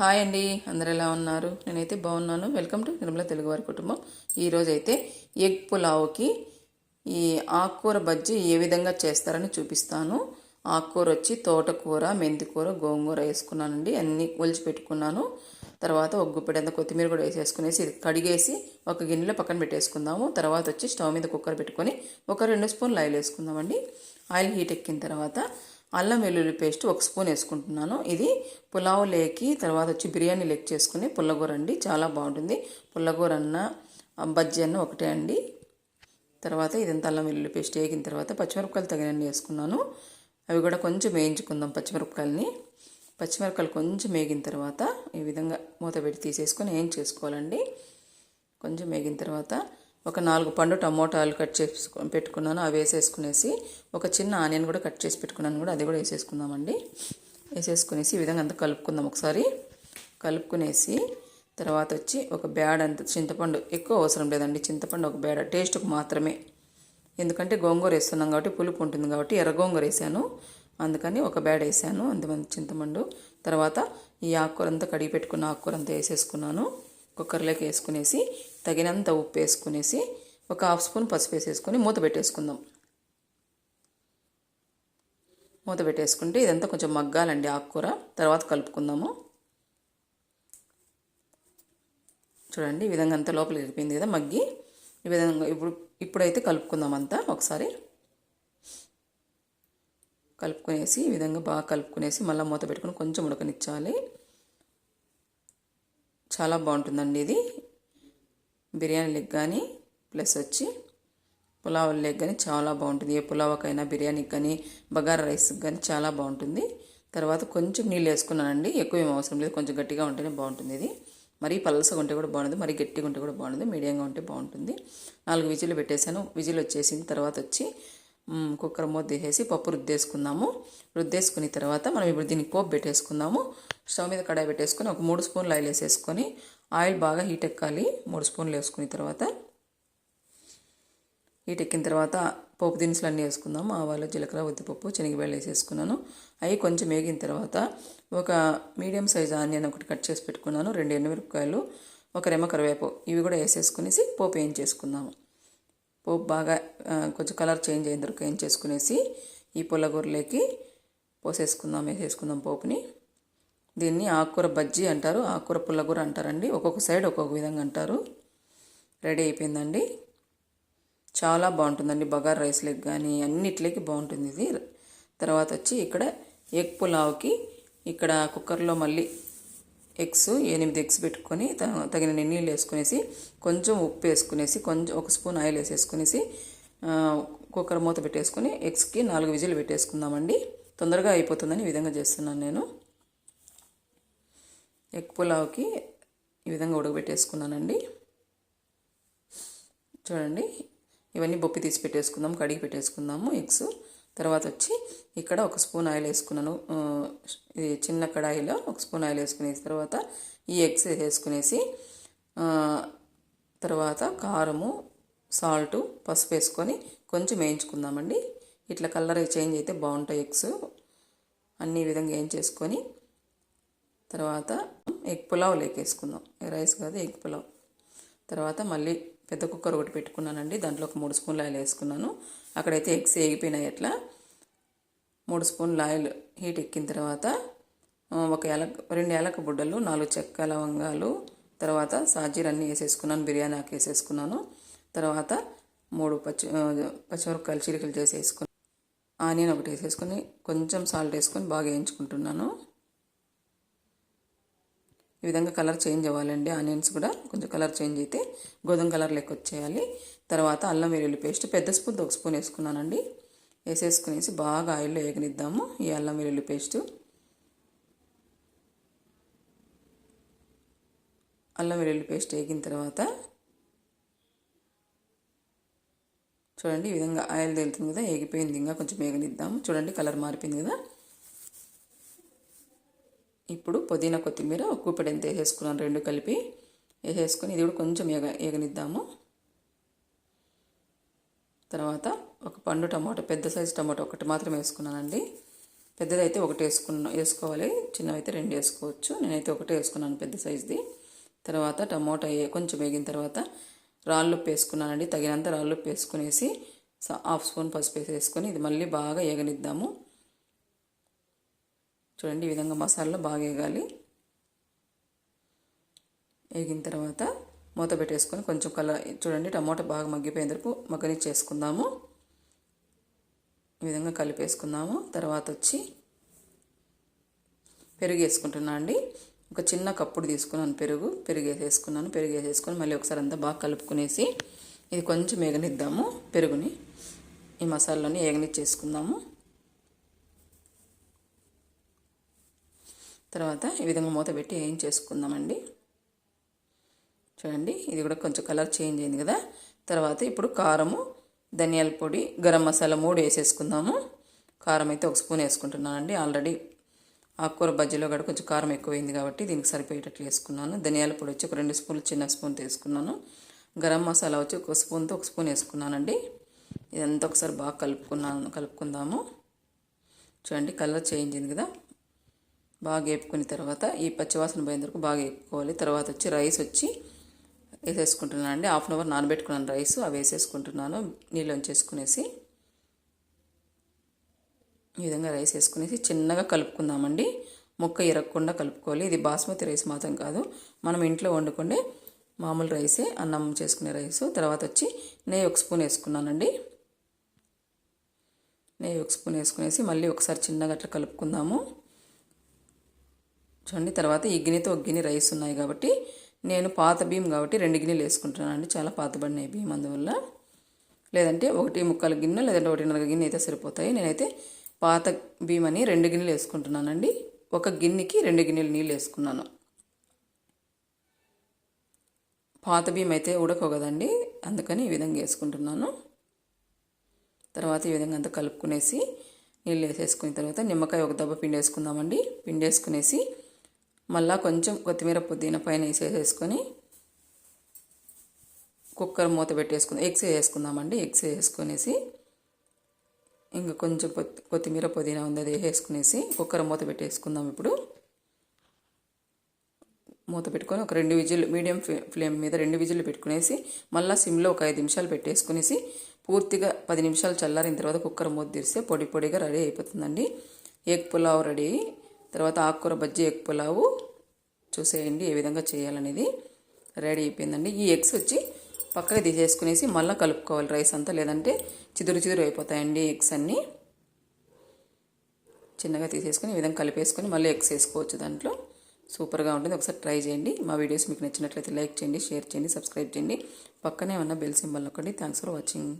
Hi అండి అందరు ఎలా ఉన్నారు? నేనైతే బాగున్నాను. వెల్కమ్ టు నిర్మల తెలుగువారి కుటుంబం. ఈరోజు అయితే ఎగ్ పులావ్కి ఈ ఆకుకూర బజ్జీ ఏ విధంగా చేస్తారని చూపిస్తాను. ఆకుకూర వచ్చి తోటకూర మెంతికూర గోంగూర వేసుకున్నానండి. అన్నీ ఒలిచి పెట్టుకున్నాను. తర్వాత ఒక అంత కొత్తిమీర కూడా వేసేసుకునేసి ఇది కడిగేసి ఒక గిన్నెలో పక్కన పెట్టేసుకుందాము. తర్వాత వచ్చి స్టవ్ మీద కుక్కర్ పెట్టుకొని ఒక రెండు స్పూన్లు ఆయిల్ వేసుకుందామండి. ఆయిల్ హీట్ ఎక్కిన తర్వాత అల్లం వెల్లుల్లి పేస్ట్ ఒక స్పూన్ వేసుకుంటున్నాను. ఇది పులావ్ లేకి తర్వాత వచ్చి బిర్యానీ లెక్ చేసుకుని పుల్లగూర అండి చాలా బాగుంటుంది. పుల్లగూర అన్న బజ్జీ అన్న ఒకటే అండి. తర్వాత ఇదంతా అల్లం వెల్లుల్లి పేస్ట్ వేగిన తర్వాత పచ్చిమిరపకాయలు తగినన్ని వేసుకున్నాను. అవి కూడా కొంచెం వేయించుకుందాం పచ్చిమిరపకాయలని. పచ్చిమిరపకాయలు కొంచెం వేగిన తర్వాత ఈ విధంగా మూత పెట్టి తీసేసుకొని ఏం చేసుకోవాలండి? కొంచెం వేగిన తర్వాత ఒక నాలుగు పండు టమోటాలు కట్ చేసి పెట్టుకున్నాను. అవి వేసేసుకునేసి ఒక చిన్న ఆనియన్ కూడా కట్ చేసి పెట్టుకున్నాను కూడా. అది కూడా వేసేసుకుందామండి. వేసేసుకునేసి ఈ విధంగా అంతా కలుపుకుందాం ఒకసారి. కలుపుకునేసి తర్వాత వచ్చి ఒక బ్యాడ్ అంత చింతపండు ఎక్కువ అవసరం లేదండి. చింతపండు ఒక బ్యాడ టేస్ట్కు మాత్రమే. ఎందుకంటే గోంగూర వేస్తున్నాం కాబట్టి పులుపు ఉంటుంది కాబట్టి ఎర్ర గోంగూర వేసాను. అందుకని ఒక బ్యాడ్ వేసాను. అంతమంది చింతపండు. తర్వాత ఈ ఆకుకూర అంతా కడిగి పెట్టుకున్న ఆకుకూర అంతా వేసేసుకున్నాను. కుక్కర్లోకి వేసుకునేసి తగినంత ఉప్పు వేసుకునేసి ఒక హాఫ్ స్పూన్ పసుపు వేసేసుకొని మూత పెట్టేసుకుందాం. మూత పెట్టేసుకుంటే ఇదంతా కొంచెం మగ్గాలండి ఆకుకూర. తర్వాత కలుపుకుందాము. చూడండి ఈ విధంగా అంతా లోపలికి వెళ్ళిపోయింది కదా మగ్గి. ఈ విధంగా ఇప్పుడు ఇప్పుడైతే కలుపుకుందాం అంతా ఒకసారి. కలుపుకునేసి ఈ విధంగా బాగా కలుపుకునేసి మళ్ళీ మూత పెట్టుకుని కొంచెం ఉడకనిచ్చాలి. చాలా బాగుంటుందండి ఇది. బిర్యానీ లెగ్ కానీ ప్లస్ వచ్చి పులావ్ లెగ్ కానీ చాలా బాగుంటుంది. ఏ పులావకైనా బిర్యానీకి కానీ బగారా రైస్కి కానీ చాలా బాగుంటుంది. తర్వాత కొంచెం నీళ్ళు వేసుకున్నానండి. ఎక్కువ ఏం అవసరం లేదు. కొంచెం గట్టిగా ఉంటేనే బాగుంటుంది ఇది. మరీ పలసగా ఉంటే కూడా బాగుంటుంది మరీ గట్టిగా ఉంటే కూడా బాగుంటుంది మీడియంగా ఉంటే బాగుంటుంది. నాలుగు విజిల్ పెట్టేశాను. విజిల్ వచ్చేసిన తర్వాత వచ్చి కుక్కర్ మూత తీసేసి పప్పు రుద్దేసుకుందాము. రుద్దేసుకున్న తర్వాత మనం ఇప్పుడు దీనికి పోపు పెట్టేసుకుందాము. స్టవ్ మీద కడాయి పెట్టేసుకొని ఒక మూడు స్పూన్లు ఆయిల్ వేసేసుకొని ఆయిల్ బాగా హీట్ ఎక్కాలి. మూడు స్పూన్లు వేసుకున్న తర్వాత హీట్ ఎక్కిన తర్వాత పోపు దినుసులు అన్నీ వేసుకుందాము ఆవాలు జీలకర్ర ఉద్దిపప్పు శనగబేళ్ళు వేసేసుకున్నాను. అవి కొంచెం వేగిన తర్వాత ఒక మీడియం సైజ్ ఆనియన్ ఒకటి కట్ చేసి పెట్టుకున్నాను. రెండు ఎండుమిరపకాయలు ఒక రెమ్మ కరివేపు ఇవి కూడా వేసేసుకునేసి పోపు వేయించేసుకుందాము. పోపు బాగా కొంచెం కలర్ చేంజ్ అయిన తర్వాత ఏం చేసుకునేసి ఈ పుల్లగూరలోకి పోసేసుకుందాం వేసేసుకుందాం పోపుని. దీన్ని ఆకుకూర బజ్జీ అంటారు ఆకుకూర పుల్లగూర అంటారండి. ఒక్కొక్క సైడ్ ఒక్కొక్క విధంగా అంటారు. రెడీ అయిపోయిందండి. చాలా బాగుంటుందండి. బగార్ రైస్లకి కానీ అన్నిట్లోకి బాగుంటుంది ఇది. తర్వాత వచ్చి ఇక్కడ ఎగ్ పులావ్కి ఇక్కడ కుక్కర్లో మళ్ళీ ఎగ్స్ ఎనిమిది ఎగ్స్ పెట్టుకొని తగిన నీళ్ళు వేసుకునేసి కొంచెం ఉప్పు వేసుకునేసి కొంచెం ఒక స్పూన్ ఆయిల్ వేసేసుకునేసి కుక్కర్ మూత పెట్టేసుకుని ఎగ్స్కి నాలుగు విజిల్ పెట్టేసుకుందామండి. తొందరగా అయిపోతుందని ఈ విధంగా చేస్తున్నాను నేను. ఎగ్ పులావ్కి ఈ విధంగా ఉడకబెట్టేసుకున్నానండి. చూడండి ఇవన్నీ బొప్పి తీసి పెట్టేసుకుందాం కడిగి పెట్టేసుకుందాము ఎగ్స్. తర్వాత వచ్చి ఇక్కడ ఒక స్పూన్ ఆయిల్ వేసుకున్నాను. ఇది చిన్న కడాయిలో ఒక స్పూన్ ఆయిల్ వేసుకునేసి తర్వాత ఈ ఎగ్స్ వేసుకునేసి తర్వాత కారము సాల్ట్ పసుపు వేసుకొని కొంచెం వేయించుకుందామండి. ఇట్లా కలర్ చేంజ్ అయితే బాగుంటాయి ఎగ్స్. అన్ని విధంగా వేయించేసుకొని తర్వాత ఎగ్ పులావ్ లేకేసుకుందాం. రైస్ కాదు ఎగ్ పులావ్. తర్వాత మళ్ళీ పెద్ద కుక్కర్ ఒకటి పెట్టుకున్నానండి. దాంట్లో ఒక మూడు స్పూన్లు ఆయిల్ వేసుకున్నాను. అక్కడైతే ఎగ్స్ వేగిపోయినాయి అట్లా. మూడు స్పూన్లు ఆయిల్ హీట్ ఎక్కిన తర్వాత ఒక ఎలక రెండు ఏలక బుడ్డలు నాలుగు చెక్క లవంగాలు తర్వాత సాజీర్ అన్నీ వేసేసుకున్నాను బిర్యానీ ఆకు వేసేసుకున్నాను. తర్వాత మూడు పచ్చి పచ్చిమిరపకాయలు చిలికలు చేసి వేసుకుని ఆనియన్ ఒకటి వేసేసుకొని కొంచెం సాల్ట్ వేసుకొని బాగా వేయించుకుంటున్నాను. ఈ విధంగా కలర్ చేంజ్ అవ్వాలండి ఆనియన్స్ కూడా. కొంచెం కలర్ చేంజ్ అయితే గోధుమ కలర్ లెక్క వచ్చేయాలి. తర్వాత అల్లం వెల్లుల్లి పేస్ట్ పెద్ద స్పూన్ ఒక స్పూన్ వేసుకున్నానండి. వేసేసుకునేసి బాగా ఆయిల్లో వేగనిద్దాము ఈ అల్లం వెల్లుల్లి పేస్ట్. అల్లం వెల్లుల్లి పేస్ట్ వేగిన తర్వాత చూడండి ఈ విధంగా ఆయిల్ తేలుతుంది కదా వేగిపోయింది ఇంకా కొంచెం వేగనిద్దాము చూడండి కలర్ మారిపోయింది కదా. ఇప్పుడు పుదీనా కొత్తిమీర ఉప్పు ఎంత వేసేసుకున్నాను రెండు కలిపి వేసేసుకొని ఇది కూడా కొంచెం ఏగ ఏగనిద్దాము. తర్వాత ఒక పండు టమాటో పెద్ద సైజు టమాటో ఒకటి మాత్రం వేసుకున్నానండి. పెద్దదైతే ఒకటి వేసుకున్న వేసుకోవాలి. చిన్నవైతే రెండు వేసుకోవచ్చు. నేనైతే ఒకటే వేసుకున్నాను పెద్ద సైజుది. తర్వాత టమోటా కొంచెం వేగిన తర్వాత రాళ్ళుప్పు వేసుకున్నానండి. తగినంత రాళ్ళుప్పు వేసుకునేసి హాఫ్ స్పూన్ పసుపు వేసుకొని ఇది మళ్ళీ బాగా ఏగనిద్దాము. చూడండి ఈ విధంగా మసాలాలో బాగా వేగాలి వేగిన తర్వాత మూత పెట్టేసుకొని కొంచెం కలర్ చూడండి టమోటా బాగా మగ్గిపోయిన వరకు మగ్గనిచ్చేసుకుందాము ఈ విధంగా కలిపేసుకుందాము. తర్వాత వచ్చి పెరుగు వేసుకుంటున్నా అండి. ఒక చిన్న కప్పుడు తీసుకున్నాను పెరుగు పెరుగు వేసేసుకున్నాను పెరుగు వేసేసుకొని మళ్ళీ ఒకసారి అంతా బాగా కలుపుకునేసి ఇది కొంచెం ఏగనిద్దాము పెరుగుని. ఈ మసాలాని ఏగనిచ్చేసుకుందాము. తర్వాత ఈ విధంగా మూత పెట్టి ఏం చేసుకుందామండి? చూడండి ఇది కూడా కొంచెం కలర్ చేంజ్ అయింది కదా. తర్వాత ఇప్పుడు కారము ధనియాల పొడి గరం మసాలా మూడు వేసేసుకుందాము. కారం అయితే ఒక స్పూన్ వేసుకుంటున్నానండి. ఆల్రెడీ ఆకుకూర బజ్జీలో కూడా కొంచెం కారం ఎక్కువైంది కాబట్టి దీనికి సరిపోయేటట్లు వేసుకున్నాను. ధనియాల పొడి వచ్చి ఒక రెండు స్పూన్లు చిన్న స్పూన్ తీసుకున్నాను. గరం మసాలా వచ్చి ఒక స్పూన్తో ఒక స్పూన్ వేసుకున్నానండి. ఇదంతా ఒకసారి బాగా కలుపుకున్నాను కలుపుకుందాము. చూడండి కలర్ చేంజ్ అయింది కదా. బాగా వేపుకున్న తర్వాత ఈ పచ్చివాసన పోయిన వరకు బాగా వేపుకోవాలి. తర్వాత వచ్చి రైస్ వచ్చి వేసేసుకుంటున్నాను అండి. హాఫ్ అన్ అవర్ నానబెట్టుకున్నాను రైస్ అవి వేసేసుకుంటున్నాను. నీళ్ళు చేసుకునేసి ఈ విధంగా రైస్ వేసుకునేసి చిన్నగా కలుపుకుందామండి. ముక్క ఇరగకుండా కలుపుకోవాలి. ఇది బాస్మతి రైస్ మాత్రం కాదు. మనం ఇంట్లో వండుకునే మామూలు రైసే అన్నం చేసుకునే రైస్. తర్వాత వచ్చి నెయ్యి ఒక స్పూన్ వేసుకున్నానండి. నెయ్యి ఒక స్పూన్ వేసుకునేసి మళ్ళీ ఒకసారి చిన్నగా అట్లా కలుపుకుందాము. చూడండి తర్వాత ఈ గిన్నెతో ఒక గిన్నె రైస్ ఉన్నాయి కాబట్టి నేను పాత బియ్యం కాబట్టి రెండు గిన్నెలు వేసుకుంటున్నానండి. చాలా పాతబడినాయి బియ్యం అందువల్ల. లేదంటే ఒకటి ముక్కల గిన్నె లేదంటే ఒకటిన్నర గిన్నె అయితే సరిపోతాయి. నేనైతే పాత బియ్యం అని రెండు గిన్నెలు వేసుకుంటున్నానండి. ఒక గిన్నెకి రెండు గిన్నెలు నీళ్ళు వేసుకున్నాను. పాత బియ్యం అయితే ఉడకగదండి అందుకని ఈ విధంగా వేసుకుంటున్నాను. తర్వాత ఈ విధంగా అంతా కలుపుకునేసి నీళ్ళు వేసేసుకున్న తర్వాత నిమ్మకాయ ఒక దెబ్బ పిండి వేసుకుందామండి పిండి వేసుకునేసి మళ్ళా కొంచెం కొత్తిమీర పుదీనా పైన వేసేసుకొని కుక్కర్ మూత పెట్టేసుకుందాం. ఎగ్స్ వేసుకుందామండి ఎగ్స్ వేసుకునేసి ఇంకా కొంచెం కొత్తిమీర పుదీనా ఉంది అది వేసుకునేసి కుక్కర్ మూత పెట్టేసుకుందాం ఇప్పుడు. మూత పెట్టుకొని ఒక రెండు విజిల్ మీడియం ఫ్లే- ఫ్లేమ్ మీద రెండు విజిల్లు పెట్టుకునేసి మళ్ళీ సిమ్లో ఒక ఐదు నిమిషాలు పెట్టేసుకునేసి పూర్తిగా పది నిమిషాలు చల్లారిన తర్వాత కుక్కర్ మూత తీస్తే పొడి పొడిగా రెడీ అయిపోతుందండి. Egg pulao ready. తర్వాత ఆకుకూర బజ్జీ ఎగ్ పులావు చూసేయండి ఏ విధంగా చేయాలనేది రెడీ అయిపోయిందండి. ఈ ఎగ్స్ వచ్చి పక్కకి తీసేసుకునేసి మళ్ళీ కలుపుకోవాలి రైస్ అంతా లేదంటే చిదురు చిదురు అయిపోతాయండి ఎగ్స్ అన్నీ. చిన్నగా తీసేసుకొని ఈ విధంగా కలిపేసుకొని మళ్ళీ ఎగ్స్ వేసుకోవచ్చు దాంట్లో. సూపర్గా ఉంటుంది. ఒకసారి ట్రై చేయండి. మా వీడియోస్ మీకు నచ్చినట్లయితే లైక్ చేయండి షేర్ చేయండి సబ్స్క్రైబ్ చేయండి. పక్కనే ఉన్న బెల్ సింబల్ నొక్కండి. Thanks for watching.